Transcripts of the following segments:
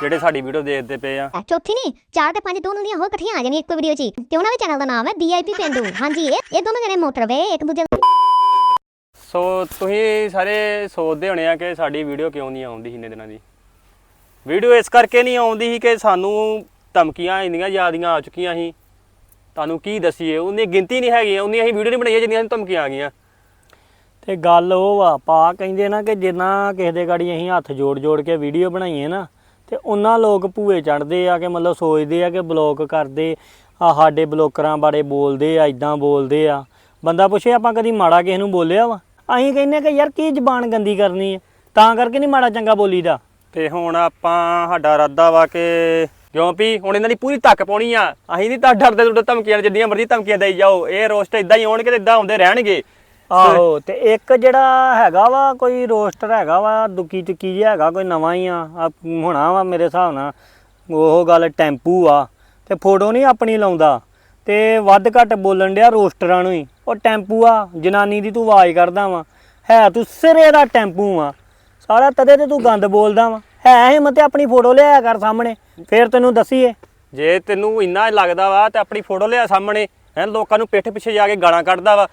ਜਿਹੜੇ ਸਾਡੀ ਵੀਡੀਓ ਦੇਖਦੇ ਪਏ ਆ। ਚੌਥੀ ਨਹੀਂ ਚਾਰ ਤੇ ਪੰਜ ਦੋਨੋਂ ਦੀਆਂ ਹੋਰ ਇਕੱਠੀਆਂ ਆ ਜਾਣੀਆਂ ਇੱਕੋ ਵੀਡੀਓ 'ਚ ਹੀ। ਤੇ ਉਹਨਾਂ ਦੇ ਚੈਨਲ ਦਾ ਨਾਮ ਹੈ ਵੀਆਈਪੀ ਪਿੰਡੂ। ਹਾਂਜੀ ਇਹ ਇਹ ਦੋਨੋਂ ਜਣੇ ਮੋਟਰਵੇ ਇੱਕ ਦੂਜੇ ਸੋ ਤੁਸੀਂ ਸਾਰੇ ਸੋਚਦੇ ਹੋਣੇ ਆ ਕਿ ਸਾਡੀ ਵੀਡੀਓ ਕਿਉਂ ਨਹੀਂ ਆਉਂਦੀ ਇੰਨੇ ਦਿਨਾਂ ਦੀ? ਵੀਡੀਓ ਇਸ ਕਰਕੇ ਨਹੀਂ ਆਉਂਦੀ ਸੀ ਕਿ ਸਾਨੂੰ ਧਮਕੀਆਂ ਇੰਨੀਆਂ ਜ਼ਿਆਦੀਆਂ ਆ ਚੁੱਕੀਆਂ ਸੀ। ਤੁਹਾਨੂੰ ਕੀ ਦਸੀਏ ਉਹਦੀ ਗਿਣਤੀ ਨਹੀਂ ਹੈਗੀ ਉਹਨੀ ਅਸੀਂ ਵੀਡੀਓ ਨਹੀਂ ਬਣਾਈਆਂ ਜਿੰਨੀਆਂ ਸਾਨੂੰ ਧਮਕੀਆਂ ਆ ਗਈਆਂ। ਤੇ ਗੱਲ ਉਹ ਆ ਪਾ ਕਹਿੰਦੇ ਨਾ ਕਿ ਜਿੰਨਾ ਕਿਸੇ ਦੇ ਗਾੜੀ ਅਸੀਂ ਹੱਥ ਜੋੜ ਜੋੜ ਕੇ ਵੀਡੀਓ ਬਣਾਈਏ ਨਾ ਤੇ ਉਹਨਾਂ ਲੋਕ ਭੂਏ ਚੜਦੇ ਆ ਕਿ ਮਤਲਬ ਸੋਚਦੇ ਆ ਕਿ ਬਲੌਕ ਕਰਦੇ ਆ, ਸਾਡੇ ਬਲੋਕਰਾਂ ਬਾਰੇ ਬੋਲਦੇ ਆ ਇਦਾਂ ਬੋਲਦੇ ਆ। ਬੰਦਾ ਪੁੱਛੇ, ਆਪਾਂ ਕਦੀ ਮਾੜਾ ਕਿਸੇ ਨੂੰ ਬੋਲਿਆ ਵਾ? ਅਸੀਂ ਕਹਿੰਨੇ ਕਿ ਯਾਰ ਕੀ ਜ਼ਬਾਨ ਗੰਦੀ ਕਰਨੀ ਹੈ ਤਾਂ ਕਰਕੇ ਨਹੀਂ ਮਾੜਾ ਚੰਗਾ ਬੋਲੀਦਾ। ਤੇ ਹੁਣ ਆਪਾਂ ਸਾਡਾ ਇਰਾਦਾ ਵਾ ਕਿ ਕਿਉਂ ਵੀ ਹੁਣ ਇਹਨਾਂ ਦੀ ਪੂਰੀ ਧੱਕ ਪਾਉਣੀ ਆ। ਅਸੀਂ ਨਹੀਂ ਤਾਂ ਡਰਦੇ ਤੁਹਾਡੇ ਧਮਕੀਆਂ ਜਿੰਨੀਆਂ ਮਰਜ਼ੀ ਧਮਕੀਆਂ ਦੇਈ ਜਾਓ। ਇਹ ਰੋਸਟ ਇਦਾਂ ਹੀ ਆਉਣਗੇ ਤੇ ਇਦਾਂ ਆਉਂਦੇ ਰਹਿਣਗੇ। ਆਹੋ ਤੇ ਇੱਕ ਜਿਹੜਾ ਹੈਗਾ ਵਾ ਕੋਈ ਰੋਸਟਰ ਹੈਗਾ ਵਾ ਦੁੱਕੀ ਟਿੱਕੀ ਜਿਹਾ ਹੈਗਾ ਕੋਈ ਨਵਾਂ ਹੀ ਆ ਆ ਹੋਣਾ ਵਾ ਮੇਰੇ ਹਿਸਾਬ ਨਾਲ ਉਹ ਗੱਲ ਟੈਂਪੂ ਆ ਤੇ ਫੋਟੋ ਨਹੀਂ ਆਪਣੀ ਲਾਉਂਦਾ ਤੇ ਵੱਧ ਘੱਟ ਬੋਲਣ ਡਿਆ ਰੋਸਟਰਾਂ ਨੂੰ ਹੀ ਉਹ ਟੈਂਪੂ ਆ ਜਨਾਨੀ ਦੀ ਤੂੰ ਆਵਾਜ਼ ਕਰਦਾ ਵਾ ਹੈ ਤੂੰ ਸਿਰੇ ਦਾ ਟੈਂਪੂ ਆ ਸਾਰਾ ਤਦੇ ਤੇ ਤੂੰ ਗੰਦ ਬੋਲਦਾ ਵਾ ਹੈ ਹਿੰਮਤ ਆਪਣੀ ਫੋਟੋ ਲਿਆਇਆ ਕਰ ਸਾਹਮਣੇ ਫੇਰ ਤੈਨੂੰ ਦਸੀਏ। ਜੇ ਤੈਨੂੰ ਇੰਨਾ ਲੱਗਦਾ ਵਾ ਤੇ ਆਪਣੀ ਫੋਟੋ ਲਿਆ ਸਾਹਮਣੇ ਹੈ ਲੋਕਾਂ ਨੂੰ ਪਿੱਠ ਪਿੱਛੇ ਜਾ ਕੇ ਗਾਲਾਂ ਕੱਢਦਾ ਵਾ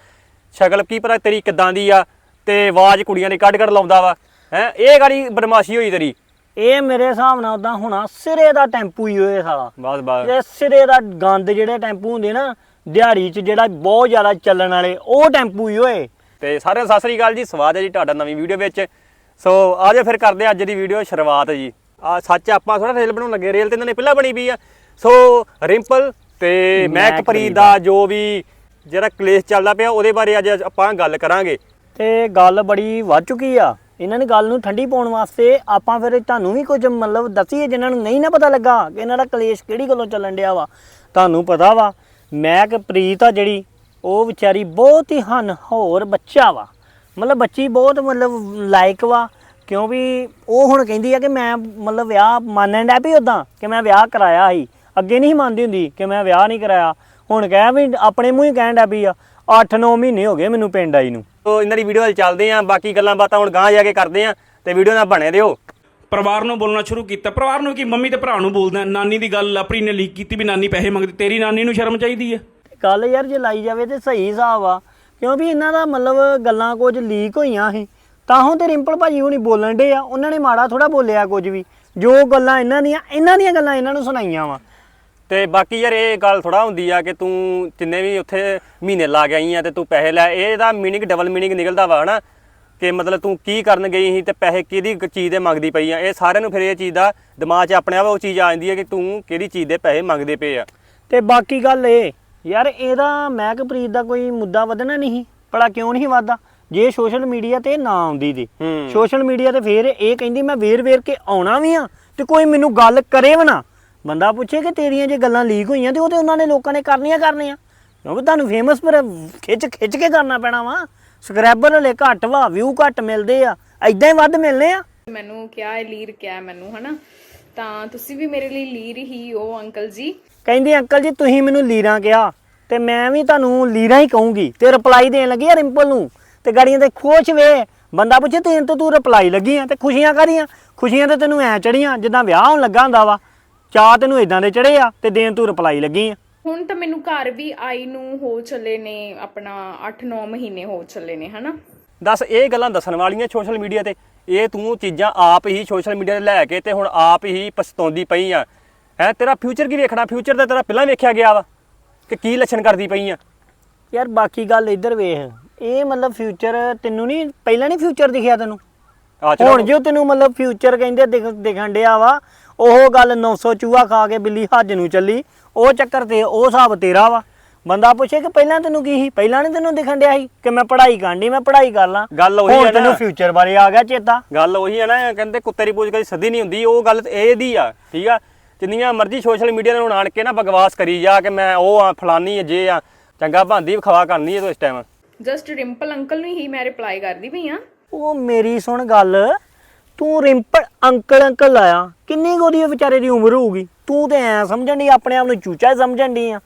ਸ਼ਕਲ ਕੀ ਪਤਾ ਤੇਰੀ ਕਿੱਦਾਂ ਦੀ ਆ ਤੇ ਆਵਾਜ਼ ਕੁੜੀਆਂ ਦੀ ਕੱਢ ਕੱਢ ਲਾਉਂਦਾ ਵਾ। ਹੈ ਇਹ ਗਾੜੀ ਬਦਮਾਸ਼ੀ ਹੋਈ ਤੇਰੀ। ਇਹ ਮੇਰੇ ਹਿਸਾਬ ਨਾਲ ਉਦਾਂ ਹੋਣਾ ਸਿਰੇ ਦਾ ਟੈਂਪੂ ਹੀ ਹੋਏ ਸਾਲਾ। ਬਸ ਬਸ। ਇਹ ਸਿਰੇ ਦਾ ਗੰਦ ਜਿਹੜੇ ਟੈਂਪੂ ਹੁੰਦੇ ਨਾ ਦਿਹਾੜੀ 'ਚ ਜਿਹੜਾ ਬਹੁਤ ਜ਼ਿਆਦਾ ਚੱਲਣ ਵਾਲੇ ਉਹ ਟੈਂਪੂ ਹੀ ਹੋਏ ਤੇ ਸਾਰਿਆਂ ਨੂੰ ਸਤਿ ਸ੍ਰੀ ਅਕਾਲ ਜੀ ਸਵਾਗਤ ਹੈ ਜੀ ਤੁਹਾਡਾ ਨਵੀਂ ਵੀਡੀਓ ਵਿੱਚ। ਸੋ ਆਜੋ ਫਿਰ ਕਰਦੇ ਅੱਜ ਦੀ ਵੀਡੀਓ ਸ਼ੁਰੂਆਤ ਜੀ। ਆ ਸੱਚ ਆਪਾਂ ਥੋੜਾ ਰੇਲ ਬਣਾਉਣ ਲੱਗੇ ਰੇਲ ਤੇ ਇਹਨਾਂ ਨੇ ਪਹਿਲਾਂ ਬਣੀ ਵੀ ਆ। ਸੋ ਰਿੰਪਲ ਤੇ ਮਹਿਕ ਮਹਿਕ ਪ੍ਰੀਤ ਪ੍ਰੀਤ ਦਾ ਜੋ ਵੀ ਜਿਹੜਾ ਕਲੇਸ਼ ਚੱਲਦਾ ਪਿਆ ਉਹਦੇ ਬਾਰੇ ਅੱਜ ਆਪਾਂ ਗੱਲ ਕਰਾਂਗੇ। ਤੇ ਗੱਲ ਬੜੀ ਵੱਧ ਚੁੱਕੀ ਆ। ਇਹਨਾਂ ਨੇ ਗੱਲ ਨੂੰ ਠੰਡੀ ਪਾਉਣ ਵਾਸਤੇ ਆਪਾਂ ਫਿਰ ਤੁਹਾਨੂੰ ਵੀ ਕੁਝ ਮਤਲਬ ਦੱਸੀਏ, ਜਿਨ੍ਹਾਂ ਨੂੰ ਨਹੀਂ ਨਾ ਪਤਾ ਲੱਗਾ ਕਿ ਇਹਨਾਂ ਦਾ ਕਲੇਸ਼ ਕਿਹੜੀ ਗੱਲੋਂ ਚੱਲਣ ਡਿਆ ਵਾ। ਤੁਹਾਨੂੰ ਪਤਾ ਵਾ ਮੈਂ ਕਿ ਪ੍ਰੀਤ ਆ ਜਿਹੜੀ, ਉਹ ਵਿਚਾਰੀ ਬਹੁਤ ਹੀ ਹਨ ਹੋਰ ਬੱਚਾ ਵਾ। ਮਤਲਬ ਬੱਚੀ ਬਹੁਤ ਮਤਲਬ ਲਾਇਕ ਵਾ, ਕਿਉਂ ਵੀ ਉਹ ਹੁਣ ਕਹਿੰਦੀ ਆ ਕਿ ਮੈਂ ਮਤਲਬ ਵਿਆਹ ਮੰਨਣ ਡੈ ਵੀ ਉਦਾਂ ਕਿ ਮੈਂ ਵਿਆਹ ਕਰਾਇਆ ਸੀ। ਅੱਗੇ ਨਹੀਂ ਮੰਨਦੀ ਹੁੰਦੀ ਕਿ ਮੈਂ ਵਿਆਹ ਨਹੀਂ ਕਰਾਇਆ। ਹੁਣ ਕਹਿ ਵੀ ਆਪਣੇ ਮੂੰਹ ਹੀ ਕਹਿਣ ਡੈ ਵੀ ਆ 8-9 ਮਹੀਨੇ ਹੋ ਗਏ ਮੈਨੂੰ ਪਿੰਡ ਆਈ ਨੂੰ। ਸੋ ਇਹਨਾਂ ਦੀ ਵੀਡੀਓ ਵੱਲ ਚੱਲਦੇ ਆਂ ਬਾਕੀ ਗੱਲਾਂ ਬਾਤਾਂ ਹੁਣ ਗਾਂਹ ਜਾ ਕੇ ਕਰਦੇ ਆਂ ਤੇ ਵੀਡੀਓ ਨਾਲ ਬਣੇ ਦਿਓ ਪਰਿਵਾਰ ਨੂੰ ਬੋਲਣਾ ਸ਼ੁਰੂ ਕੀਤਾ। ਪਰਿਵਾਰ ਨੂੰ ਕੀ ਮੰਮੀ ਤੇ ਭਰਾ ਨੂੰ ਬੋਲਦਾ ਨਾਨੀ ਦੀ ਗੱਲ ਆਪਣੀ ਨੇ ਲੀਕ ਕੀਤੀ ਵੀ ਨਾਨੀ ਪੈਸੇ ਮੰਗਦੀ ਤੇਰੀ ਨਾਨੀ ਨੂੰ ਸ਼ਰਮ ਚਾਹੀਦੀ ਹੈ? ਗੱਲ ਯਾਰ ਜੇ ਲਾਈ ਜਾਵੇ ਤੇ ਸਹੀ ਹਿਸਾਬ ਆ ਕਿਉਂ ਵੀ ਇਹਨਾਂ ਦਾ ਮਤਲਬ ਗੱਲਾਂ ਕੁਝ ਲੀਕ ਹੋਈਆਂ ਸੀ ਤਾਂ ਹੁਣ ਤੇ ਰਿੰਪਲ ਭਾਜੀ ਹੁਣੀ ਬੋਲਣ ਡੇ ਆ ਉਹਨਾਂ ਨੇ ਮਾੜਾ ਥੋੜਾ ਬੋਲਿਆ ਕੁਝ ਵੀ। ਜੋ ਗੱਲਾਂ ਇਹਨਾਂ ਦੀਆਂ ਇਹਨਾਂ ਦੀਆਂ ਗੱਲਾਂ ਇਹਨਾਂ ਨੂੰ ਸੁਣਾਈਆਂ ਵਾ। ਤੇ ਬਾਕੀ ਯਾਰ ਇਹ ਗੱਲ ਥੋੜਾ ਹੁੰਦੀ ਆ ਕਿ ਤੂੰ ਜਿੰਨੇ ਵੀ ਉੱਥੇ ਮਹੀਨੇ ਲਾ ਕੇ ਆਈ ਆ ਤੇ ਤੂੰ ਪੈਸੇ ਲੈ ਇਹਦਾ ਮੀਨਿੰਗ ਡਬਲ ਮੀਨਿੰਗ ਨਿਕਲਦਾ ਵਾ ਹਨਾ ਕਿ ਮਤਲਬ ਤੂੰ ਕੀ ਕਰਨ ਗਈ ਸੀ ਤੇ ਪੈਸੇ ਕਿਹਦੀ ਚੀਜ਼ ਦੇ ਮੰਗਦੀ ਪਈ ਆ। ਇਹ ਸਾਰਿਆਂ ਨੂੰ ਫਿਰ ਇਹ ਚੀਜ਼ ਦਾ ਦਿਮਾਗ 'ਚ ਆਪਣੇ ਆਪ ਉਹ ਚੀਜ਼ ਆ ਜਾਂਦੀ ਹੈ ਕਿ ਤੂੰ ਕਿਹੜੀ ਚੀਜ਼ ਦੇ ਪੈਸੇ ਮੰਗਦੇ ਪਏ ਆ। ਤੇ ਬਾਕੀ ਗੱਲ ਇਹ ਯਾਰ ਇਹਦਾ ਮਹਿਕਪ੍ਰੀਤ ਦਾ ਕੋਈ ਮੁੱਦਾ ਵਧਣਾ ਨਹੀਂ ਭਲਾ ਕਿਉਂ ਨਹੀਂ ਵਧਦਾ? ਜੇ ਸੋਸ਼ਲ ਮੀਡੀਆ ਤੇ ਨਾ ਆਉਂਦੀ ਦੀ ਹੂੰ। ਸੋਸ਼ਲ ਮੀਡੀਆ ਤੇ ਫੇਰ ਇਹ ਕਹਿੰਦੀ ਮੈਂ ਵੇਰ ਵੇਰ ਕੇ ਆਉਣਾ ਵੀ ਆ ਤੇ ਕੋਈ ਮੈਨੂੰ ਗੱਲ ਕਰੇ ਵੀ ਨਾ। ਬੰਦਾ ਪੁੱਛੇ ਕਿ ਤੇਰੀਆਂ ਜੇ ਗੱਲਾਂ ਲੀਕ ਹੋਈਆਂ ਤੇ ਉਹ ਤੇ ਉਹਨਾਂ ਨੇ ਲੋਕਾਂ ਨੇ ਕਰਨੀਆਂ ਕਰਨੀਆਂ। ਕਿਉਂਕਿ ਤੁਹਾਨੂੰ ਫੇਮਸ ਪਰ ਖਿੱਚ ਖਿੱਚ ਕੇ ਕਰਨਾ ਪੈਣਾ ਵਾ। ਸਬਸਕ੍ਰਾਈਬਰ ਹਲੇ ਘੱਟ ਵਾ ਵਿਊ ਘੱਟ ਮਿਲਦੇ ਆ। ਐਦਾਂ ਹੀ ਵੱਧ ਮਿਲਨੇ ਆ। ਮੈਨੂੰ ਕਿਹਾ ਹੈ ਲੀਰ ਕਿਹਾ ਮੈਨੂੰ ਹਨਾ? ਤਾਂ ਤੁਸੀਂ ਵੀ ਮੇਰੇ ਲਈ ਲੀਰ ਹੀ ਹੋ ਅੰਕਲ ਜੀ। ਕਹਿੰਦੇ ਅੰਕਲ ਜੀ ਤੁਸੀਂ ਮੈਨੂੰ ਲੀਰਾਂ ਕਿਹਾ। ਤੇ ਮੈਂ ਵੀ ਤੁਹਾਨੂੰ ਲੀਰਾਂ ਹੀ ਕਹੂੰਗੀ। ਤੇ ਰਿਪਲਾਈ ਦੇਣ ਲੱਗੀ ਆ ਰਿੰਪਲ ਨੂੰ। ਤੇ ਗਾੜੀਆਂ ਤੇ ਖੁਸ਼ ਵੇ। ਬੰਦਾ ਪੁੱਛੇ ਤੈਨੂੰ ਤਾਂ ਤੂੰ ਰਿਪਲਾਈ ਲੱਗੀ ਆ ਤੇ ਖੁਸ਼ੀਆਂ ਕਾਦੀਆਂ ਖੁਸ਼ੀਆਂ ਤੇ ਤੈਨੂੰ ਐ ਚੜੀਆਂ ਜਿੱਦਾਂ ਵਿਆਹ ਹੋਣ ਲੱਗਾ ਹੁੰਦਾ ਵਾ। ਚਾਹ ਤੈਨੂੰ ਇਦਾਂ ਦੇ ਚੜੇ ਆ ਤੇ ਦੇਣ ਤੂੰ ਰਿਪਲਾਈ ਲੱਗੀ ਆ। ਹੁਣ ਤਾਂ ਮੈਨੂੰ ਘਰ ਵੀ ਆਈ ਨੂੰ ਹੋ ਚੱਲੇ ਨੇ ਆਪਣਾ 8-9 ਮਹੀਨੇ ਹੋ ਚੱਲੇ ਨੇ ਹਨਾ? ਦੱਸ ਇਹ ਗੱਲਾਂ ਦੱਸਣ ਵਾਲੀਆਂ ਸੋਸ਼ਲ ਮੀਡੀਆ ਤੇ। ਇਹ ਤੂੰ ਚੀਜ਼ਾਂ ਆਪ ਹੀ ਸੋਸ਼ਲ ਮੀਡੀਆ ਤੇ ਲੈ ਕੇ ਤੇ ਹੁਣ ਆਪ ਹੀ ਪਛਤਾਉਂਦੀ ਪਈ ਆ। ਹੈ ਤੇਰਾ ਫਿਊਚਰ ਕੀ ਵੇਖਣਾ? ਫਿਊਚਰ ਤਾਂ ਤੇਰਾ ਪਹਿਲਾਂ ਵੇਖਿਆ ਗਿਆ ਵਾ ਕਿ ਕੀ ਲੱਛਣ ਕਰਦੀ ਪਈ ਆ। ਯਾਰ ਬਾਕੀ ਗੱਲ ਇੱਧਰ ਵੇਖ। ਇਹ ਮਤਲਬ ਫਿਊਚਰ ਤੈਨੂੰ ਨਹੀਂ ਪਹਿਲਾਂ ਨਹੀਂ ਫਿਊਚਰ ਦਿਖਿਆ ਤੈਨੂੰ? ਆ ਚਲੋ। ਹੁਣ ਜੋ ਤੈਨੂੰ ਮਤਲਬ ਫਿਊਚਰ ਕਹਿੰਦੇ ਦਿਖ- ਦਿਖਣ ਡਿਆ ਵਾ ਉਹ ਗੱਲ 900 ਚੂਹਾ ਖਾ ਕੇ ਬਿੱਲੀ ਹੱਜ ਨੂੰ ਚੱਲੀ। ਉਹ ਚੱਕਰ ਤੇ ਉਹ ਹਿਸਾਬ ਤੇਰਾ ਵਾ। ਬੰਦਾ ਪੁੱਛੇ ਕਿ ਪਹਿਲਾਂ ਤੈਨੂੰ ਕੀ ਸੀ? ਪਹਿਲਾਂ ਨਹੀਂ ਤੈਨੂੰ ਦਿਖਣ ਡਿਆ ਸੀ ਕਿ ਮੈਂ ਪੜ੍ਹਾਈ ਕਰਨੀ ਮੈਂ ਪੜ੍ਹਾਈ ਕਰ ਲਾਂ। ਗੱਲ ਉਹੀ ਆ ਨਾ। ਤੈਨੂੰ ਫਿਊਚਰ ਬਾਰੇ ਆ ਗਿਆ ਚੇਤਾ। ਗੱਲ ਉਹੀ ਹੈ ਨਾ ਕਹਿੰਦੇ ਕੁੱਤੇ ਦੀ ਪੂਛ ਕਦੀ ਸਿੱਧੀ ਨਹੀਂ ਹੁੰਦੀ ਉਹ ਗੱਲ ਤੇ ਇਹਦੀ ਆ ਠੀਕ ਆ? ਜਿੰਨੀਆਂ ਮਰਜ਼ੀ ਸੋਸ਼ਲ ਮੀਡੀਆ ਹੁਣ ਆਣ ਕੇ ਨਾ ਬਕਵਾਸ ਕਰੀ ਜਾ ਕਿ ਮੈਂ ਉਹ ਆ ਫਲਾਨੀ ਜੇ ਆ ਚੰਗਾ ਭਾਂਦੀ ਵਿਖਾਵਾ ਕਰਨੀ ਹੈ ਤੂੰ ਇਸ ਟਾਈਮ ਜਸਟ ਰਿੰਪਲ ਅੰਕਲ ਨੂੰ ਹੀ ਮੈਂ ਰਿਪਲਾਈ ਕਰਦੀ ਪਈ ਆ। ਉਹ ਮੇਰੀ ਸੁਣ ਗੱਲ। ਤੂੰ ਰਿੰਪਲ ਅੰਕਲ ਅੰਕਲ ਲਾਇਆ। ਕਿੰਨੀ ਕੁ ਉਹਦੀ ਵਿਚਾਰੇ ਦੀ ਉਮਰ ਹੋਊਗੀ? ਤੂੰ ਤੇ ਐ ਸਮਝਣ ਦੀ ਆਪਣੇ ਆਪ ਨੂੰ ਚੂਚਾ ਹੀ ਸਮਝਣ ਦੀ ਆ।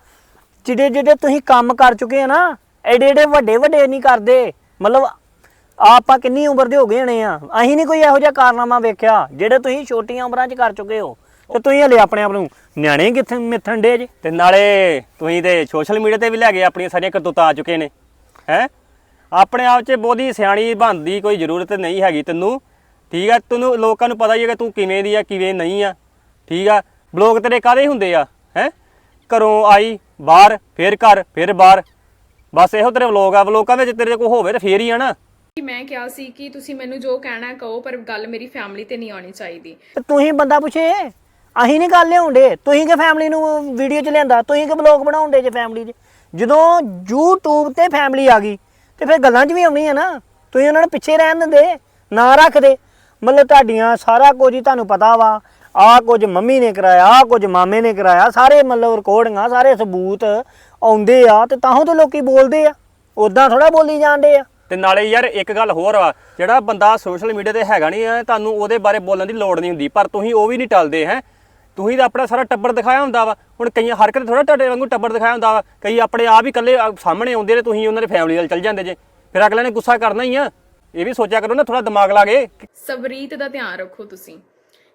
ਜਿਹੜੇ ਜਿਹੜੇ ਤੁਸੀਂ ਕੰਮ ਕਰ ਚੁੱਕੇ ਆ ਨਾ, ਐਡੇ ਐਡੇ ਵੱਡੇ ਵੱਡੇ ਨਹੀਂ ਕਰਦੇ। ਮਤਲਬ ਆਪਾਂ ਕਿੰਨੀ ਉਮਰ ਦੇ ਹੋ ਗਏ ਹੋਣੇ ਆ। ਅਸੀਂ ਨਹੀਂ ਕੋਈ ਇਹੋ ਜਿਹਾ ਕਾਰਨਾਮਾ ਵੇਖਿਆ। ਜਿਹੜੇ ਤੁਸੀਂ ਛੋਟੀਆਂ ਉਮਰਾਂ 'ਚ ਕਰ ਚੁੱਕੇ ਹੋ, ਤੇ ਤੁਸੀਂ ਹਲੇ ਆਪਣੇ ਆਪ ਨੂੰ ਨਿਆਣੇ ਕਿੱਥੇ ਮਿੱਥਣ ਡੇ ਜੇ? ਤੇ ਨਾਲੇ ਤੁਸੀਂ ਤੇ ਸੋਸ਼ਲ ਮੀਡੀਆ ਤੇ ਵੀ ਲੈ ਗਏ ਆਪਣੀਆਂ ਸਾਰੀਆਂ ਕਰਤੂਤਾਂ ਆ ਚੁੱਕੇ ਨੇ, ਹੈ? ਆਪਣੇ ਆਪ 'ਚ ਬਹੁਤੀ ਸਿਆਣੀ ਬਣਦੀ ਕੋਈ ਜ਼ਰੂਰਤ ਨਹੀਂ ਹੈਗੀ ਤੈਨੂੰ। ਠੀਕ ਆ ਤੈਨੂੰ ਲੋਕਾਂ ਨੂੰ ਪਤਾ ਹੀ ਹੈ ਕਿ ਤੂੰ ਕਿਵੇਂ ਦੀ ਆ ਕਿਵੇਂ ਨਹੀਂ ਆ। ਠੀਕ ਆ ਬਲੌਗ ਤੇਰੇ ਕਾਦੇ ਹੁੰਦੇ ਆ ਹੈ? ਘਰੋਂ ਆਈ ਬਾਹਰ ਫੇਰ ਘਰ ਫੇਰ ਬਾਹਰ। ਬਸ ਇਹੋ ਤੇਰੇ ਵਲੌਗ ਆ ਵਲੋਗਾਂ ਵਿੱਚ ਤੇਰੇ ਕੋਲ ਹੋਵੇ ਤੇ ਫੇਰ ਹੀ ਆ ਨਾ। ਕਿ ਮੈਂ ਕਿਹਾ ਸੀ ਕਿ ਤੁਸੀਂ ਮੈਨੂੰ ਜੋ ਕਹਿਣਾ ਹੈ ਕਹੋ ਪਰ ਗੱਲ ਮੇਰੀ ਫੈਮਿਲੀ ਤੇ ਨਹੀਂ ਆਉਣੀ ਚਾਹੀਦੀ। ਤੇ ਤੁਸੀਂ ਬੰਦਾ ਪੁੱਛੇ। ਅਸੀਂ ਨਹੀਂ ਗੱਲ ਲਿਆਉਂਦੇ। ਤੁਸੀਂ ਕਿ ਫੈਮਿਲੀ ਨੂੰ ਵੀਡੀਓ 'ਚ ਲਿਆਂਦਾ? ਤੁਸੀਂ ਕਿ ਬਲੌਗ ਬਣਾਉਂਦੇ ਜੇ ਫੈਮਿਲੀ 'ਚ ਜਦੋਂ YouTube ਤੇ ਫੈਮਿਲੀ ਆ ਗਈ ਤੇ ਫਿਰ ਗੱਲਾਂ 'ਚ ਵੀ ਆਉਣੀ ਆ ਨਾ। ਤੁਸੀਂ ਉਹਨਾਂ ਨੂੰ ਪਿੱਛੇ ਰਹਿਣ ਦਿੰਦੇ ਨਾ ਰੱਖਦੇ। ਮਤਲਬ ਤੁਹਾਡੀਆਂ ਸਾਰਾ ਕੁਝ ਹੀ ਤੁਹਾਨੂੰ ਪਤਾ ਵਾ। ਆਹ ਕੁਝ ਮੰਮੀ ਨੇ ਕਰਾਇਆ, ਆਹ ਕੁਝ ਮਾਮੇ ਨੇ ਕਰਾਇਆ, ਸਾਰੇ ਮਤਲਬ ਰਿਕਾਰਡਿੰਗਾਂ ਸਾਰੇ ਸਬੂਤ ਆਉਂਦੇ ਆ ਤੇ ਤਾਹੋਂ ਤੇ ਲੋਕੀ ਬੋਲਦੇ ਆ। ਉਦਾਂ ਥੋੜਾ ਬੋਲੀ ਜਾਂਦੇ ਆ। ਤੇ ਨਾਲੇ ਯਾਰ ਇੱਕ ਗੱਲ ਹੋਰ ਆ ਜਿਹੜਾ ਬੰਦਾ ਸੋਸ਼ਲ ਮੀਡੀਆ ਤੇ ਹੈਗਾ ਨਹੀਂ ਆ, ਤੁਹਾਨੂੰ ਉਹਦੇ ਬਾਰੇ ਬੋਲਣ ਦੀ ਲੋੜ ਨਹੀਂ ਹੁੰਦੀ, ਪਰ ਤੁਸੀਂ ਉਹ ਵੀ ਨਹੀਂ ਟਲਦੇ, ਹੈ। ਤੁਸੀਂ ਤਾਂ ਆਪਣਾ ਸਾਰਾ ਟੱਬਰ ਦਿਖਾਇਆ ਹੁੰਦਾ ਵਾ, ਹੁਣ ਕਈਆਂ ਹਰਕਤ ਥੋੜਾ ਤੁਹਾਡੇ ਵਾਂਗੂ ਟੱਬਰ ਦਿਖਾਇਆ ਹੁੰਦਾ ਵਾ, ਕਈ ਆਪਣੇ ਆਪ ਹੀ ਇਕੱਲੇ ਸਾਹਮਣੇ ਆਉਂਦੇ ਨੇ ਤੁਸੀਂ ਉਹਨਾਂ ਦੇ ਫੈਮਿਲੀ ਨਾਲ ਚੱਲ ਜਾਂਦੇ ਜੇ, ਫਿਰ ਅਗਲੇ ਨੇ ਗੁੱਸਾ ਕਰਨਾ ਹੀ ਆ। ਇਹ ਵੀ ਸੋਚਿਆ ਕਰੋ ਨਾ ਥੋੜਾ ਦਿਮਾਗ ਲਾ ਕੇ। ਸਬਰੀਤ ਦਾ ਧਿਆਨ ਰੱਖੋ ਤੁਸੀਂ।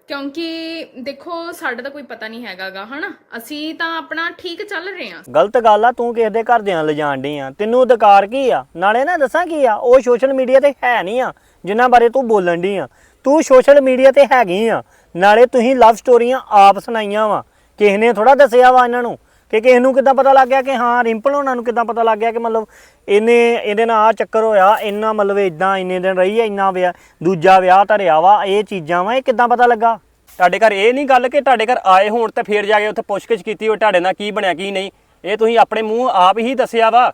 ਕਿਉਂਕਿ ਦੇਖੋ ਸਾਡਾ ਤਾਂ ਕੋਈ ਪਤਾ ਨਹੀਂ ਹੈਗਾਗਾ ਹਨਾ? ਅਸੀਂ ਤਾਂ ਆਪਣਾ ਠੀਕ ਚੱਲ ਰਹੇ ਹਾਂ। ਗਲਤ ਗੱਲ ਆ ਤੂੰ ਕਿਸੇ ਦੇ ਘਰਦਿਆਂ ਲਿਜਾਣ ਡਈ ਆ। ਤੈਨੂੰ ਅਧਿਕਾਰ ਕੀ ਆ? ਨਾਲੇ ਨਾ ਦੱਸਾਂ ਕੀ ਆ? ਉਹ ਸੋਸ਼ਲ ਮੀਡੀਆ ਤੇ ਹੈ ਨਹੀਂ ਆ ਜਿਨ੍ਹਾਂ ਬਾਰੇ ਤੂੰ ਬੋਲਣ ਡਈ ਆ। ਤੂੰ ਸੋਸ਼ਲ ਮੀਡੀਆ ਤੇ ਹੈਗੀ ਆ। ਨਾਲੇ ਤੁਸੀਂ ਲਵ ਸਟੋਰੀਆਂ ਆਪ ਸੁਣਾਈਆਂ ਵਾ। ਕਿਸੇ ਨੇ ਥੋੜਾ ਦੱਸਿਆ ਵਾ ਇਹਨਾਂ ਨੂੰ। ਕਿ ਕਿਸੇ ਨੂੰ ਕਿੱਦਾਂ ਪਤਾ ਲੱਗ ਗਿਆ ਕਿ ਹਾਂ ਰਿੰਪਲ ਹੋਣਾ ਨੂੰ ਕਿੱਦਾਂ ਪਤਾ ਲੱਗ ਗਿਆ ਕਿ ਮਤਲਬ ਇਹਨੇ ਇਹਦੇ ਨਾਲ ਆ ਚੱਕਰ ਹੋਇਆ ਇੰਨਾ ਮਤਲਬ ਇਦਾਂ ਇੰਨੇ ਦਿਨ ਰਹੀ ਆ ਇੰਨਾ ਵਿਆਹ ਦੂਜਾ ਵਿਆਹ ਧਰਿਆ ਵਾ ਇਹ ਚੀਜ਼ਾਂ ਵਾ ਇਹ ਕਿੱਦਾਂ ਪਤਾ ਲੱਗਾ? ਤੁਹਾਡੇ ਘਰ ਇਹ ਨਹੀਂ ਗੱਲ ਕਿ ਤੁਹਾਡੇ ਘਰ ਆਏ ਹੋਣ ਤੇ ਫੇਰ ਜਾ ਕੇ ਉੱਥੇ ਪੁੱਛਗਿੱਛ ਕੀਤੀ ਹੋਵੇ ਤੁਹਾਡੇ ਨਾਲ ਕੀ ਬਣਿਆ ਕੀ ਨਹੀਂ। ਇਹ ਤੁਸੀਂ ਆਪਣੇ ਮੂੰਹ ਆਪ ਹੀ ਦੱਸਿਆ ਵਾ।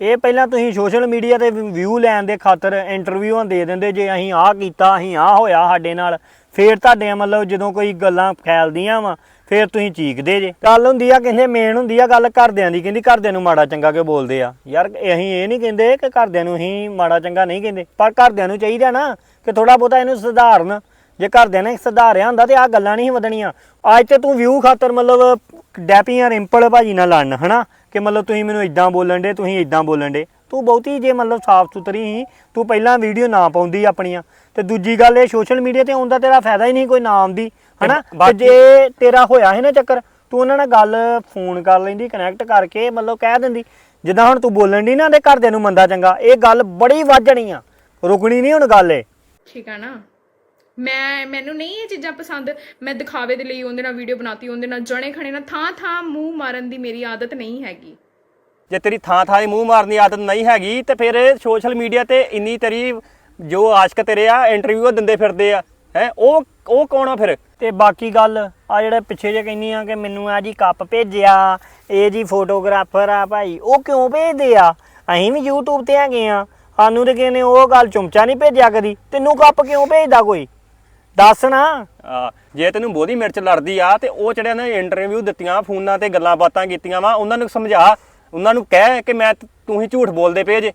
ਇਹ ਪਹਿਲਾਂ ਤੁਸੀਂ ਸੋਸ਼ਲ ਮੀਡੀਆ ਤੇ ਵਿਊ ਲੈਣ ਦੇ ਖਾਤਰ ਇੰਟਰਵਿਊਆਂ ਦੇ ਦਿੰਦੇ ਜੇ ਅਸੀਂ ਆਹ ਕੀਤਾ ਅਸੀਂ ਆਹ ਹੋਇਆ ਸਾਡੇ ਨਾਲ। ਫੇਰ ਤੁਹਾਡੇ ਮਤਲਬ ਜਦੋਂ ਕੋਈ ਗੱਲਾਂ ਫੈਲਦੀਆਂ ਵਾ, ਫੇਰ ਤੁਸੀਂ ਚੀਕਦੇ ਜੇ। ਗੱਲ ਹੁੰਦੀ ਆ, ਕਹਿੰਦੇ ਮੇਨ ਹੁੰਦੀ ਆ ਗੱਲ ਘਰਦਿਆਂ ਦੀ, ਕਹਿੰਦੀ ਘਰਦਿਆਂ ਨੂੰ ਮਾੜਾ ਚੰਗਾ ਕਿਉਂ ਬੋਲਦੇ ਆ? ਯਾਰ, ਅਸੀਂ ਇਹ ਨਹੀਂ ਕਹਿੰਦੇ ਕਿ ਘਰਦਿਆਂ ਨੂੰ ਅਸੀਂ ਮਾੜਾ ਚੰਗਾ ਨਹੀਂ ਕਹਿੰਦੇ, ਪਰ ਘਰਦਿਆਂ ਨੂੰ ਚਾਹੀਦਾ ਨਾ ਕਿ ਥੋੜਾ ਬਹੁਤਾ ਇਹਨੂੰ ਸੁਧਾਰਨ। ਜੇ ਘਰਦਿਆਂ ਨੇ ਸੁਧਾਰਿਆ ਹੁੰਦਾ ਤੇ ਆਹ ਗੱਲਾਂ ਨਹੀਂ ਸੀ ਵਧਣੀਆਂ। ਅੱਜ ਤੇ ਤੂੰ ਵਿਊ ਖਾਤਰ ਮਤਲਬ ਡੈਪੀਆਂ ਰਿੰਪਲ ਭਾਜੀ ਨਾਲ ਲੜਨ, ਹਨਾ? ਕਿ ਮਤਲਬ ਤੁਸੀਂ ਮੈਨੂੰ ਇਦਾਂ ਬੋਲਣ ਦੇ, ਤੁਸੀਂ ਇਦਾਂ ਬੋਲਣ ਦੇ। ਤੂੰ ਬਹੁਤੀ ਜੇ ਮਤਲਬ ਸਾਫ਼ ਸੁਥਰੀ ਸੀ ਤੂੰ ਪਹਿਲਾਂ ਵੀਡੀਓ ਨਾ ਪਾਉਂਦੀ ਆਪਣੀਆਂ। ਤੇ ਦੂਜੀ ਗੱਲ ਇਹ ਸੋਸ਼ਲ ਮੀਡੀਆ ਤੇ ਆਉਂਦਾ ਤੇਰਾ ਫਾਇਦਾ ਹੀ ਨਹੀਂ ਕੋਈ ਨਾਮ ਦੀ ਹਨਾ? ਤੇ ਜੇ ਤੇਰਾ ਹੋਇਆ ਹੈ ਨਾ ਚੱਕਰ ਤੂੰ ਉਹਨਾਂ ਨਾਲ ਗੱਲ ਫੋਨ ਕਰ ਲੈਂਦੀ ਕਨੈਕਟ ਕਰਕੇ ਮਤਲਬ ਕਹਿ ਦਿੰਦੀ। ਜਿੱਦਾਂ ਹੁਣ ਤੂੰ ਬੋਲਣ ਦੀ ਨਾ ਦੇ ਘਰਦਿਆਂ ਨੂੰ ਮੰਦਾ ਚੰਗਾ। ਇਹ ਗੱਲ ਬੜੀ ਵੱਧ ਜਾਣੀ ਆ। ਰੁਕਣੀ ਨਹੀਂ ਹੁਣ ਗੱਲ ਇਹ। ਠੀਕ ਆ ਨਾ? ਮੈਂ ਮੈਨੂੰ ਨਹੀਂ ਇਹ ਚੀਜ਼ਾਂ ਪਸੰਦ। ਮੈਂ ਦਿਖਾਵੇ ਦੇ ਲਈ ਉਹਦੇ ਨਾਲ ਵੀਡੀਓ ਬਣਾਤੀ ਉਹਦੇ ਨਾਲ ਜਣੇ ਖਣੇ ਨਾਲ ਥਾਂ ਥਾਂ ਮੂੰਹ ਮਾਰਨ ਦੀ ਮੇਰੀ ਆਦਤ ਨਹੀਂ ਹੈਗੀ। ਜੇ ਤੇਰੀ ਥਾਂ ਥਾਂ ਹੀ ਮੂੰਹ ਮਾਰਨ ਦੀ ਆਦਤ ਨਹੀਂ ਹੈਗੀ ਤੇ ਫਿਰ ਸੋਸ਼ਲ ਮੀਡੀਆ ਤੇ ਇੰਨੀ ਤੇਰੀ ਜੋ ਆਸ਼ਕ ਤੇਰੇ ਆ ਇੰਟਰਵਿਊ ਦਿੰਦੇ ਫਿਰਦੇ ਆ। ਹੈ ਉਹ ਉਹ ਕੌਣ ਆ ਫਿਰ? ਤੇ ਬਾਕੀ ਗੱਲ ਆ ਜਿਹੜੇ ਪਿੱਛੇ ਜੇ ਕਹਿੰਦੀ ਆ ਕਿ ਮੈਨੂੰ ਆ ਜੀ ਕੱਪ ਭੇਜਿਆ ਇਹ ਜੀ ਫੋਟੋਗ੍ਰਾਫਰ ਆ ਭਾਈ ਉਹ ਕਿਉਂ ਭੇਜਦੇ ਆ? ਅਸੀਂ ਵੀ YouTube ਤੇ ਹੈਗੇ ਆ। ਸਾਨੂੰ ਤੇ ਕਿਸੇ ਨੇ ਉਹ ਗੱਲ ਚੁੰਮਚਾ ਨਹੀਂ ਭੇਜਿਆ ਕਦੀ। ਤੈਨੂੰ ਕੱਪ ਕਿਉਂ ਭੇਜਦਾ ਕੋਈ? ਦੱਸ ਨਾ। ਜੇ ਤੈਨੂੰ ਬੋਧੀ ਮਿਰਚ ਲੜਦੀ ਆ ਤੇ ਉਹ ਜਿਹੜਿਆਂ ਨੇ ਇੰਟਰਵਿਊ ਦਿੱਤੀਆਂ ਫੋਨਾਂ ਤੇ ਗੱਲਾਂ ਬਾਤਾਂ ਕੀਤੀਆਂ ਵਾ ਉਹਨਾਂ ਨੂੰ ਸਮਝਾ। ਉਹਨਾਂ ਨੂੰ ਕਹਿ ਕਿ ਮੈਂ ਤੂੰ ਹੀ ਝੂਠ ਬੋਲਦੇ ਪਏ ਜੇ।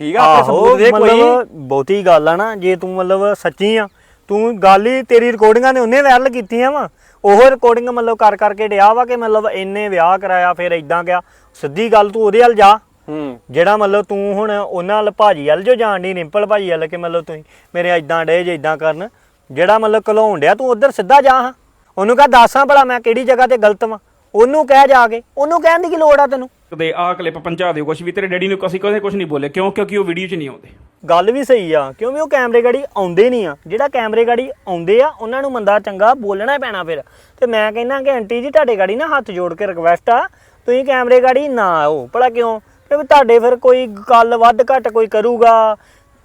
ਠੀਕ ਆ ਆਪਣੇ ਆਹੋ ਸਬੂਤ ਦੇ ਕੋਈ ਮਤਲਬ ਬਹੁਤੀ ਗੱਲ ਆ ਨਾ ਜੇ ਤੂੰ ਮਤਲਬ ਸੱਚੀ ਆ ਤੂੰ ਗੱਲ ਹੀ ਤੇਰੀ ਰਿਕਾਰਡਿੰਗਾਂ ਨੇ ਉਹਨੇ ਵਾਇਰਲ ਕੀਤੀਆਂ ਵਾ। ਉਹ ਰਿਕਾਰਡਿੰਗ ਮਤਲਬ ਕਰ ਕਰਕੇ ਡਿਆ ਵਾ ਕਿ ਮਤਲਬ ਇੰਨੇ ਵਿਆਹ ਕਰਾਇਆ ਫਿਰ ਇਦਾਂ ਗਿਆ ਸਿੱਧੀ ਗੱਲ ਤੂੰ ਉਹਦੇ ਵੱਲ ਜਾ। ਹੂੰ। ਜਿਹੜਾ ਮਤਲਬ ਤੂੰ ਹੁਣ ਉਹਨਾਂ ਵੱਲ ਭਾਜੀ ਵੱਲ ਜੋ ਜਾਣ ਦੀ ਰਿੰਪਲ ਭਾਜੀ ਵੱਲ ਕਿ ਮਤਲਬ ਤੁਸੀਂ ਮੇਰੇ ਇਦਾਂ ਡੇ ਜੇ ਇਦਾਂ ਕਰਨ। ਜਿਹੜਾ ਮਤਲਬ ਘਲਾਉਣ ਡਿਆ ਤੂੰ ਉਧਰ ਸਿੱਧਾ ਜਾ ਹਾਂ। ਉਹਨੂੰ ਕਹ ਦੱਸਾਂ ਭਲਾ ਮੈਂ ਕਿਹੜੀ ਜਗ੍ਹਾ ਤੇ ਗਲਤ ਵਾਂ। ਉਹਨੂੰ ਕਹਿ ਜਾ ਕੇ ਉਹਨੂੰ ਕਹਿਣ ਦੀ ਕੀ ਲੋੜ ਆ ਤੈਨੂੰ? ਕਦੇ ਆਹ ਕਲਿੱਪ ਪਹੁੰਚਾ ਦਿਓ ਕੁਝ ਵੀ ਤੇਰੇ ਡੈਡੀ ਨੂੰ ਅਸੀਂ ਕਦੇ ਕੁਝ ਨਹੀਂ ਬੋਲੇ ਕਿਉਂ? ਕਿਉਂਕਿ ਉਹ ਵੀਡੀਓ 'ਚ ਨਹੀਂ ਆਉਂਦੇ। ਗੱਲ ਵੀ ਸਹੀ ਆ ਕਿਉਂਕਿ ਉਹ ਕੈਮਰੇ ਗਾੜੀ ਆਉਂਦੇ ਨਹੀਂ ਆ। ਜਿਹੜਾ ਕੈਮਰੇ ਗਾੜੀ ਆਉਂਦੇ ਆ ਉਹਨਾਂ ਨੂੰ ਮੰਦਾ ਚੰਗਾ ਬੋਲਣਾ ਹੀ ਪੈਣਾ ਫਿਰ। ਤੇ ਮੈਂ ਕਹਿੰਦਾ ਕਿ ਆਂਟੀ ਜੀ ਤੁਹਾਡੇ ਗਾੜੀ ਨਾ ਹੱਥ ਜੋੜ ਕੇ ਰਿਕਵੈਸਟ ਆ ਤੁਸੀਂ ਕੈਮਰੇ ਗਾੜੀ ਨਾ ਆਓ। ਭਲਾ ਕਿਉਂ? ਕਿਉਂਕਿ ਤੁਹਾਡੇ ਫਿਰ ਕੋਈ ਗੱਲ ਵੱਧ ਘੱਟ ਕੋਈ ਕਰੂਗਾ।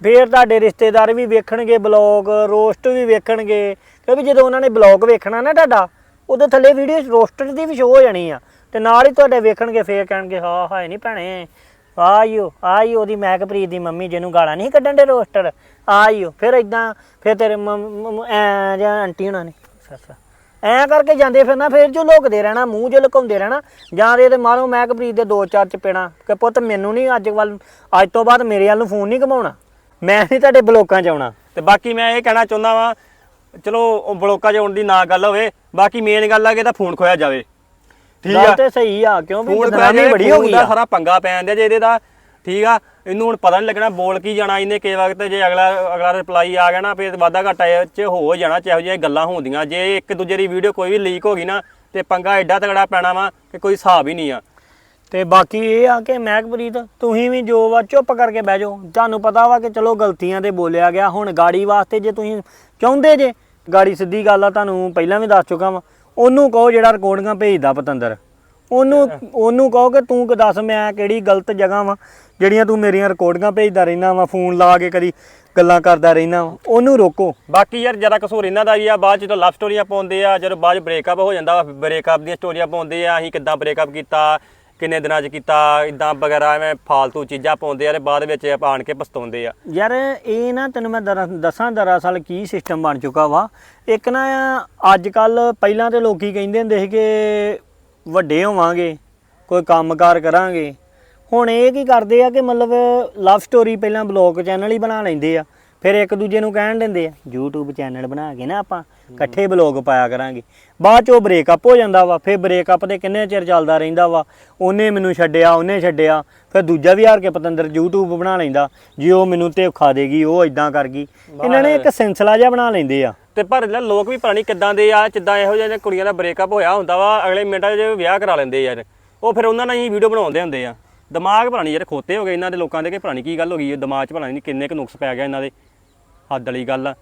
ਫਿਰ ਤੁਹਾਡੇ ਰਿਸ਼ਤੇਦਾਰ ਵੀ ਵੇਖਣਗੇ ਬਲੌਗ ਰੋਸਟ ਵੀ ਵੇਖਣਗੇ। ਕਿਉਂਕਿ ਜਦੋਂ ਉਹਨਾਂ ਨੇ ਬਲੌਗ ਵੇਖਣਾ ਨਾ ਤੁਹਾਡਾ ਉਹਦੇ ਥੱਲੇ ਵੀਡੀਓ ਰੋਸਟਰ ਦੀ ਵੀ ਸ਼ੋ ਹੋ ਜਾਣੀ ਆ। ਤੇ ਨਾਲ ਹੀ ਤੁਹਾਡੇ ਵੇਖਣਗੇ, ਫੇਰ ਕਹਿਣਗੇ, ਹਾਂ, ਹਾਏ ਨਹੀਂ ਭੈਣੇ। ਆਇਓ ਆਇਓ ਉਹਦੀ ਮੈਕਪ੍ਰੀਤ ਦੀ ਮੰਮੀ ਜਿਹਨੂੰ ਗਾਲਾਂ ਨਹੀਂ ਕੱਢਣ ਦੇ ਰੋਸਟਰ ਆਇਓ ਫਿਰ ਇਦਾਂ ਫਿਰ ਤੇਰੇ ਮੰਮ- ਐ ਜਾਂ ਆਂਟੀ ਹੁਣਾਂ ਨੇ। ਸੱਸ ਐ ਕਰਕੇ ਜਾਂਦੇ ਫਿਰ ਨਾ ਫਿਰ ਜੋ ਲੁਕਦੇ ਰਹਿਣਾ, ਮੂੰਹ ਜੋ ਲੁਕਾਉਂਦੇ ਰਹਿਣਾ, ਜਾਂ ਦੇ ਤੇ ਮਾਰੋ ਮੈਕਪ੍ਰੀਤ ਦੇ ਦੋ ਚਾਰ ਚਪੇੜਾਂ, ਕਿ ਪੁੱਤ ਮੈਨੂੰ ਨਹੀਂ ਅੱਜ ਵੱਲ, ਅੱਜ ਤੋਂ ਬਾਅਦ ਮੇਰੇ ਵੱਲ ਨੂੰ ਫੋਨ ਨਹੀਂ ਘਮਾਉਣਾ। ਮੈਂ ਨਹੀਂ ਤੁਹਾਡੇ ਬਲੋਕਾਂ ਚ ਆਉਣਾ। ਤੇ ਬਾਕੀ ਮੈਂ ਇਹ ਕਹਿਣਾ ਚਾਹੁੰਦਾ ਵਾਂ ਚਲੋ ਉਹ ਬਲੋਕਾ 'ਚ ਆਉਣ ਦੀ ਨਾ ਗੱਲ ਹੋਵੇ ਬਾਕੀ ਮੇਨ ਗੱਲ ਆ ਕਿ ਇਹਦਾ ਫੋਨ ਖੋਇਆ ਜਾਵੇ। ਠੀਕ ਗੱਲ ਆ? ਤੇ ਸਹੀ ਆ ਕਿਉਂ ਵੀ ਫੋਨ ਬਦਨਾਮੀ ਬੜੀ ਹੋ ਗਈ ਆ। ਸਾਰਾ ਪੰਗਾ ਪੈਣ ਦਿਆ ਜੇ ਇਹਦੇ ਦਾ। ਠੀਕ ਆ? ਇਹਨੂੰ ਹੁਣ ਪਤਾ ਨਹੀਂ ਲੱਗਣਾ ਬੋਲ ਕੀ ਜਾਣਾ ਇਹਨੇ ਕਿ ਵਕਤ ਜੇ ਅਗਲਾ ਅਗਲਾ ਰਿਪਲਾਈ ਆ ਗਿਆ ਨਾ ਫਿਰ ਵਾਧਾ ਘਾਟਾ ਇਹ ਚ ਹੋ ਜਾਣਾ ਚਾਹੋ ਜਿਹੀਆਂ ਗੱਲਾਂ ਹੁੰਦੀਆਂ। ਜੇ ਇੱਕ ਦੂਜੇ ਦੀ ਵੀਡੀਓ ਕੋਈ ਵੀ ਲੀਕ ਹੋ ਗਈ ਨਾ ਤੇ ਪੰਗਾ ਐਡਾ ਤਗੜਾ ਪੈਣਾ ਵਾ ਕਿ ਕੋਈ ਹਿਸਾਬ ਹੀ ਨਹੀਂ ਆ। ਤੇ ਬਾਕੀ ਇਹ ਆ ਕਿ ਮਹਿਕਪ੍ਰੀਤ ਤੁਸੀਂ ਵੀ ਜੋ ਵਾ ਚੁੱਪ ਕਰਕੇ ਬਹਿ ਜਾਓ। ਤੁਹਾਨੂੰ ਪਤਾ ਵਾ ਕਿ ਚਲੋ ਗਲਤੀਆਂ ਤੇ ਬੋਲਿਆ ਗਿਆ ਹੁਣ ਗਾੜੀ ਵਾਸਤੇ ਜੇ ਤੁਸੀਂ ਚਾਹੁੰਦੇ ਜੇ ਗਾੜੀ ਸਿੱਧੀ ਗੱਲ ਆ, ਤੁਹਾਨੂੰ ਪਹਿਲਾਂ ਵੀ ਦੱਸ ਚੁੱਕਾ ਵਾਂ। ਉਹਨੂੰ ਕਹੋ ਜਿਹੜਾ ਰਿਕਾਰਡਿੰਗਾਂ ਭੇਜਦਾ ਪਤੰਦਰ। ਉਹਨੂੰ ਉਹਨੂੰ ਕਹੋ ਕਿ ਤੂੰ ਕਿ ਦੱਸ ਮੈਂ ਕਿਹੜੀ ਗਲਤ ਜਗ੍ਹਾ ਵਾਂ, ਜਿਹੜੀਆਂ ਤੂੰ ਮੇਰੀਆਂ ਰਿਕਾਰਡਿੰਗਾਂ ਭੇਜਦਾ ਰਹਿਣਾ ਵਾ, ਫੋਨ ਲਾ ਕੇ ਕਦੀ ਗੱਲਾਂ ਕਰਦਾ ਰਹਿਣਾ ਵਾ। ਉਹਨੂੰ ਰੋਕੋ। ਬਾਕੀ ਯਾਰ ਜਰਾ ਕਸੂਰ ਇਹਨਾਂ ਦਾ ਹੀ ਆ, ਬਾਅਦ ਚ ਲਵ ਸਟੋਰੀਆਂ ਪਾਉਂਦੇ ਆ, ਜਦੋਂ ਬਾਅਦ ਬ੍ਰੇਕਅਪ ਹੋ ਜਾਂਦਾ ਵਾ ਬ੍ਰੇਕਅਪ ਦੀਆਂ ਸਟੋਰੀਆਂ ਪਾਉਂਦੇ ਆ, ਅਸੀਂ ਕਿੱਦਾਂ ਬ੍ਰੇਕਅਪ ਕੀਤਾ ਕਿੰਨੇ ਦਿਨਾਂ ਚ ਕੀਤਾ ਇਦਾਂ ਵਗੈਰਾ ਐਵੇਂ ਫਾਲਤੂ ਚੀਜ਼ਾਂ ਪਾਉਂਦੇ ਆ ਤੇ ਬਾਅਦ ਵਿੱਚ ਆਣ ਕੇ ਪਛਤਾਉਂਦੇ ਆ। ਯਾਰ, ਇਹ ਨਾ ਤੈਨੂੰ ਮੈਂ ਦਰਾ- ਦੱਸਾਂ ਦਰਅਸਲ ਕੀ ਸਿਸਟਮ ਬਣ ਚੁੱਕਾ ਵਾ। ਇੱਕ ਨਾ ਅੱਜ ਕੱਲ ਪਹਿਲਾਂ ਤੇ ਲੋਕੀ ਕਹਿੰਦੇ ਹੁੰਦੇ ਸੀ ਕਿ ਵੱਡੇ ਹੋਵਾਂਗੇ, ਕੋਈ ਕੰਮਕਾਰ ਕਰਾਂਗੇ। ਹੁਣ ਇਹ ਕੀ ਕਰਦੇ ਆ ਕਿ ਮਤਲਬ ਲਵ ਸਟੋਰੀ ਪਹਿਲਾਂ ਬਲੌਗ ਚੈਨਲ ਹੀ ਬਣਾ ਲੈਂਦੇ ਆ। ਫਿਰ ਇੱਕ ਦੂਜੇ ਨੂੰ ਕਹਿਣ ਦਿੰਦੇ ਆ YouTube ਚੈਨਲ ਬਣਾ ਕੇ ਨਾ ਆਪਾਂ ਇਕੱਠੇ ਬਲੌਗ ਪਾਇਆ ਕਰਾਂਗੇ। ਬਾਅਦ ਚ ਉਹ ਬ੍ਰੇਕਅਪ ਹੋ ਜਾਂਦਾ ਵਾ ਫਿਰ ਬ੍ਰੇਕਅਪ ਤੇ ਕਿੰਨੇ ਚਿਰ ਚੱਲਦਾ ਰਹਿੰਦਾ ਵਾ ਉਹਨੇ ਮੈਨੂੰ ਛੱਡਿਆ ਉਹਨੇ ਛੱਡਿਆ ਫਿਰ ਦੂਜਾ ਵੀ ਹਾਰ ਕੇ ਪਤੰਦਰ YouTube ਬਣਾ ਲੈਂਦਾ ਜੀ ਉਹ ਮੈਨੂੰ ਧੋਖਾ ਦੇਗੀ ਉਹ ਇਦਾਂ ਕਰ ਗਈ। ਇਹਨਾਂ ਨੇ ਇੱਕ ਸਿਲਸਿਲਾ ਜਿਹਾ ਬਣਾ ਲੈਂਦੇ ਆ। ਤੇ ਪਰ ਲੈ ਲੋਕ ਵੀ ਨਹੀਂ ਕਿੱਦਾਂ ਦੇ ਆ ਜਿੱਦਾਂ ਇਹੋ ਜਿਹੇ ਕੁੜੀਆਂ ਦਾ ਬ੍ਰੇਕਅਪ ਹੋਇਆ ਹੁੰਦਾ ਵਾ ਅਗਲੇ ਮਿੰਟਾਂ 'ਚ ਵਿਆਹ ਕਰਾ ਲੈਂਦੇ ਯਾਰ। ਉਹ ਫਿਰ ਉਹਨਾਂ ਨਾਲ ਹੀ ਵੀਡੀਓ ਬਣਾਉਂਦੇ ਹੁੰਦੇ ਆ। ਦਿਮਾਗ ਪਤਾ ਨਹੀਂ ਯਾਰ ਖੋਤੇ ਹੋ ਗਏ ਇਹਨਾਂ ਦੇ ਲੋਕਾਂ ਦੇ ਕਿ ਪਤਾ ਨਹੀਂ ਕੀ ਗੱਲ ਹੋ ਗਈ ਦਿਮਾਗ 'ਚ ਪਤਾ ਨਹੀਂ ਕਿੰਨੇ ਕੁ ਨੁਕਸ ਪੈ ਗਿਆ ਇਹਨਾਂ ਦੇ। ਹੱਦ ਵਾਲੀ ਗੱਲ ਆ।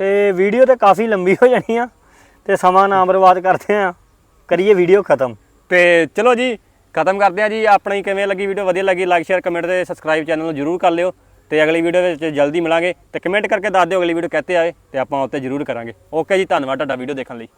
ਤੇ ਵੀਡੀਓ ਤੇ ਕਾਫੀ ਲੰਬੀ ਹੋ ਜਾਣੀ ਆ, ਤੇ ਸਮਾਂ ਨਾ ਬਰਬਾਦ ਕਰਦੇ ਆ। ਕਰੀਏ ਵੀਡੀਓ ਖਤਮ। ਤੇ ਚਲੋ ਜੀ, ਖਤਮ ਕਰਦੇ ਆ ਜੀ। ਆਪਣੀ ਕਿਵੇਂ ਲੱਗੀ ਵੀਡੀਓ? ਵਧੀਆ ਲੱਗੀ ਲਾਈਕ ਸ਼ੇਅਰ ਕਮੈਂਟ ਤੇ ਸਬਸਕ੍ਰਾਈਬ ਚੈਨਲ ਨੂੰ ਜਰੂਰ ਕਰ ਲਿਓ। ਤੇ ਅਗਲੀ ਵੀਡੀਓ ਵਿੱਚ ਜਲਦੀ ਮਿਲਾਂਗੇ। ਤੇ ਕਮੈਂਟ ਕਰਕੇ ਦੱਸ ਦਿਓ ਅਗਲੀ ਵੀਡੀਓ ਕਹਤੇ ਆਏ, ਤੇ ਆਪਾਂ ਉੱਤੇ ਜਰੂਰ ਕਰਾਂਗੇ। ਓਕੇ ਜੀ, ਧੰਨਵਾਦ ਤੁਹਾਡਾ ਵੀਡੀਓ ਦੇਖਣ ਲਈ।